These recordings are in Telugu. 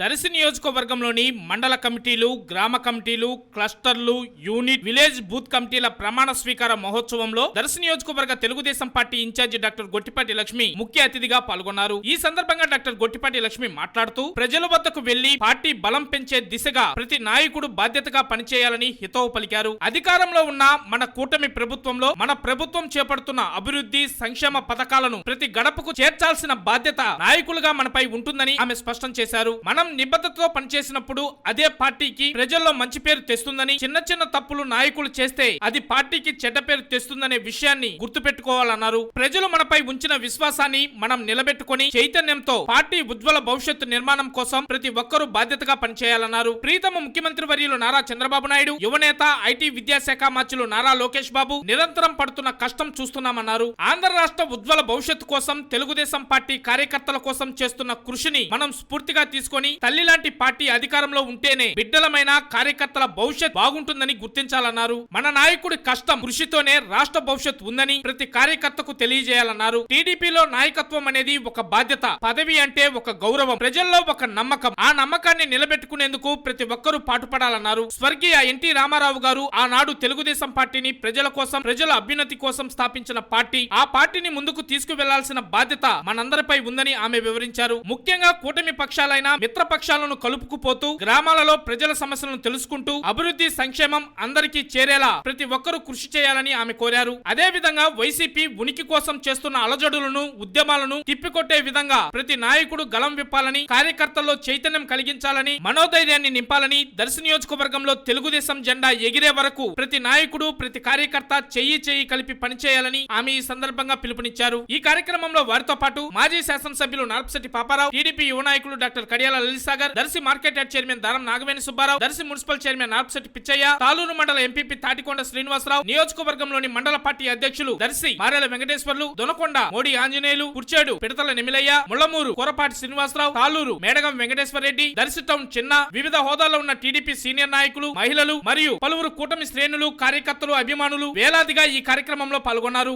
దర్శి నియోజకవర్గంలోని మండల కమిటీలు గ్రామ కమిటీలు క్లస్టర్లు యూనిట్ విలేజ్ బూత్ కమిటీల ప్రమాణ స్వీకార మహోత్సవంలో దర్శి నియోజకవర్గ Telugudesam party incharge doctor Gottipati Lakshmi ముఖ్య అతిథిగా పాల్గొన్నారు. ఈ సందర్భంగా డాక్టర్ గొట్టిపాటి లక్ష్మి మాట్లాడుతూ ప్రజల వద్దకు వెళ్ళి పార్టీ బలం పెంచే దిశగా ప్రతి నాయకుడు బాధ్యతగా పనిచేయాలని హితవు పలికారు. అధికారంలో ఉన్న మన కూటమి ప్రభుత్వంలో మన ప్రభుత్వం చేపడుతున్న అభివృద్ధి సంక్షేమ పథకాలను ప్రతి గడపకు చేర్చాల్సిన బాధ్యత నాయకులుగా మనపై ఉంటుందని ఆమె స్పష్టం చేశారు. మన నిబద్ధతతో పనిచేసినప్పుడు అదే పార్టీకి ప్రజల్లో మంచి పేరు తెస్తుందని చిన్న చిన్న తప్పులు నాయకులు చేస్తే అది పార్టీకి చెడ్డ పేరు తెస్తుందనే విషయాన్ని గుర్తుపెట్టుకోవాలన్నారు. ప్రజలు మనపై ఉంచిన విశ్వాసాన్ని మనం నిలబెట్టుకొని చైతన్యంతో పార్టీ ఉజ్వల భవిష్యత్తు నిర్మాణం కోసం ప్రతి ఒక్కరూ బాధ్యతగా పనిచేయాలన్నారు. ప్రీతమ ముఖ్యమంత్రి వర్యులు నారా చంద్రబాబు నాయుడు యువనేత ఐటీ విద్యాశాఖ మంత్రులు నారా లోకేష్ బాబు నిరంతరం పడుతున్న కష్టం చూస్తున్నామన్నారు. ఆంధ్ర రాష్ట్ర ఉజ్వల భవిష్యత్తు కోసం తెలుగుదేశం పార్టీ కార్యకర్తల కోసం చేస్తున్న కృషిని మనం స్ఫూర్తిగా తీసుకొని తల్లి లాంటి పార్టీ అధికారంలో ఉంటేనే బిడ్డలమైన కార్యకర్తల భవిష్యత్ బాగుంటుందని గుర్తించాలన్నారు. మన నాయకుడి కష్టం కృషితోనే రాష్ట్ర భవిష్యత్ ఉందని ప్రతి కార్యకర్తకు తెలియజేయాలన్నారు. టీడీపీలో నాయకత్వం అనేది ఒక బాధ్యత పదవి అంటే ఒక గౌరవం ప్రజల్లో ఒక నమ్మకం. ఆ నమ్మకాన్ని నిలబెట్టుకునేందుకు ప్రతి ఒక్కరూ పాటుపడాలన్నారు. స్వర్గీయ ఎన్టీ రామారావు గారు ఆనాడు తెలుగుదేశం పార్టీని ప్రజల కోసం ప్రజల అభ్యున్నతి కోసం స్థాపించిన పార్టీ. ఆ పార్టీని ముందుకు తీసుకువెళ్ళాల్సిన బాధ్యత మనందరిపై ఉందని ఆమె వివరించారు. ముఖ్యంగా కూటమి పక్షాలైన మిత్ర పక్షాలను కలుపుకుపోతూ గ్రామాలలో ప్రజల సమస్యలను తెలుసుకుంటూ అభివృద్ధి సంక్షేమం అందరికీ చేరేలా ప్రతి ఒక్కరూ కృషి చేయాలని ఆమె కోరారు. అదే విధంగా వైసీపీ ఉనికి కోసం చేస్తున్న అలజడులను ఉద్యమాలను తిప్పికొట్టే విధంగా ప్రతి నాయకుడు గలం విప్పాలని కార్యకర్తల్లో చైతన్యం కలిగించాలని మనోధైర్యాన్ని నింపాలని దర్శి నియోజకవర్గంలో తెలుగుదేశం జెండా ఎగిరే వరకు ప్రతి నాయకుడు ప్రతి కార్యకర్త చెయ్యి చెయ్యి కలిపి పనిచేయాలని ఆమె ఈ సందర్భంగా పిలుపునిచ్చారు. ఈ కార్యక్రమంలో వారితో పాటు మాజీ శాసనసభ్యులు నార్పశెట్టి పాపారావు టీడీపీ యువ నాయకులు doctor Kadiyala Lalisagar Darshi market yard chairman Daram Nagaveni Subbarao Darshi municipal chairman Narpasetti Pichaiah Taluru మండల ఎంపీపీ తాటికొండ శ్రీనివాసరావు నియోజకవర్గంలోని మండల పార్టీ అధ్యక్షులు దర్శి మారెల వెంకటేశ్వర్లు దొనకొండ మోడీ ఆంజనేయులు కుర్చేడు పిడతల నిమిలయ్య ముళ్ళమూరు కొరపాటి శ్రీనివాసరావు తాలూరు మేడగం వెంకటేశ్వర రెడ్డి దర్శి టౌన్ చిన్న వివిధ హోదాల్లో ఉన్న టీడీపీ సీనియర్ నాయకులు మహిళలు మరియు పలువురు కూటమి శ్రేణులు కార్యకర్తలు అభిమానులు వేలాదిగా ఈ కార్యక్రమంలో పాల్గొన్నారు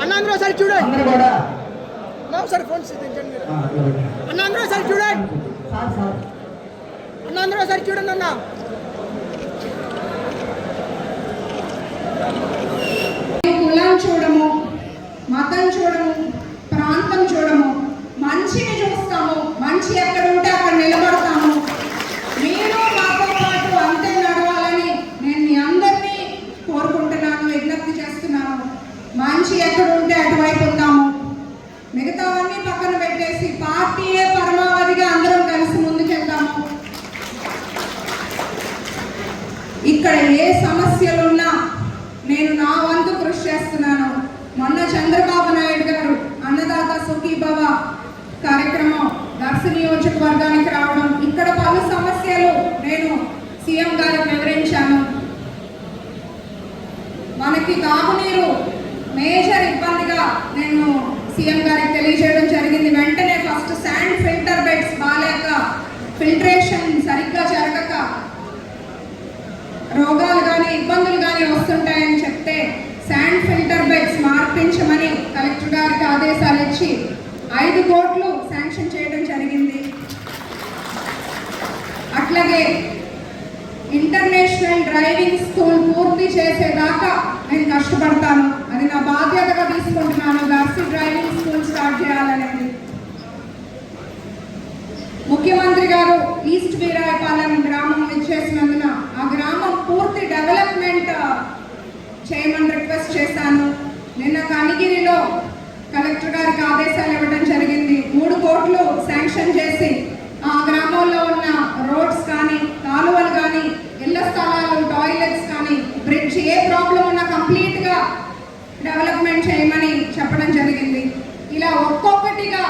అన్న అందరూ ఒకసారి చూడండి. అన్న ఒకసారి ఫోన్ ఇవ్వండి. అన్న అందరూ ఒకసారి చూడండి. Sir sir. అన్న అందరూ ఒకసారి చూడండి అన్న. కులం చూడము మతం చూడము ఇక్కడ ఏ సమస్యలున్నా నేను నా వంతు కృషి చేస్తున్నాను. మొన్న చంద్రబాబు నాయుడు గారు అన్నదాత సుఖీభవ కార్యక్రమం దర్శ నియోజకవర్గానికి రావడం ఇక్కడ పలు సమస్యలు నేను సీఎం గారికి వివరించాను. మనకి తాగునీరు మేజర్ ఇబ్బందిగా నేను సీఎం గారికి తెలియజేయడం జరిగింది. వెంటనే కోట్లు శాంక్షన్ చేయడం జరిగింది. అట్లాగే ఇంటర్నేషనల్ డ్రైవింగ్ స్కూల్ పూర్తి చేసేదాకా నేను కష్టపడతాను. అది నా బాధ్యతగా తీసుకుంటున్నాను. దర్శి డ్రైవింగ్ స్కూల్ స్టార్ట్ చేయాలనేది. ముఖ్యమంత్రి గారు ఈస్ట్ వీరాయపాలెం గ్రామం ఇచ్చేసినందున ఆ గ్రామం పూర్తి డెవలప్మెంట్ చేయమని రిక్వెస్ట్ చేశాను. నిన్న కనిగిరిలో కలెక్టర్ గారికి ఆదేశం ఇవ్వడం జరిగింది మూడు కోట్లు శాంక్షన్ చేసి ఆ గ్రామంలో ఉన్న రోడ్స్ కానీ కాలువలు కానీ ఇళ్ళ స్థలాలు టాయిలెట్స్ కానీ బ్రిడ్జ్ ఏ ప్రాబ్లం ఉన్నా కంప్లీట్గా డెవలప్మెంట్ చేయమని చెప్పడం జరిగింది. ఇలా ఒక్కొక్కటిగా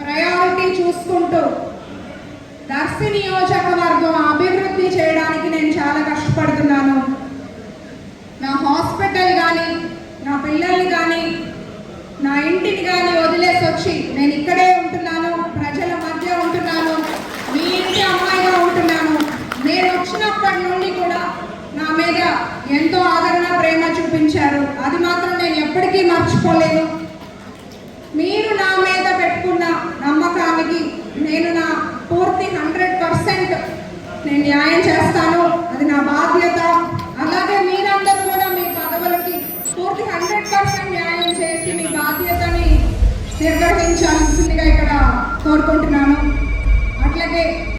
ప్రయారిటీ చూసుకుంటూ దర్శి నియోజకవర్గం అభివృద్ధి చేయడానికి నేను చాలా కష్టపడుతున్నాను. నా హాస్పిటల్ కానీ నా పిల్లల్ని కానీ నా ఇంటిని కానీ వదిలేసి వచ్చి నేను ఇక్కడే ఉంటున్నాను ప్రజల మధ్య ఉంటున్నాను మీ ఇంటి అమ్మాయిగా ఉంటున్నాను. నేను వచ్చినప్పటి నుండి కూడా నా మీద ఎంతో ఆదరణ ప్రేమ చూపించారు. అది మాత్రం నేను ఎప్పటికీ మర్చిపోలేను. మీరు నా మీద పెట్టుకున్న నమ్మకానికి నేను నా పూర్తి హండ్రెడ్ పర్సెంట్ నేను న్యాయం చేస్తాను. అది నా బాధ్యత. అలాగే మీరందరూ కూడా మీ పదవులకి పూర్తి హండ్రెడ్ పర్సెంట్ న్యాయం చేసి మీ బాధ్యతని నిర్వహించాల్సిందిగా ఇక్కడ కోరుకుంటున్నాను.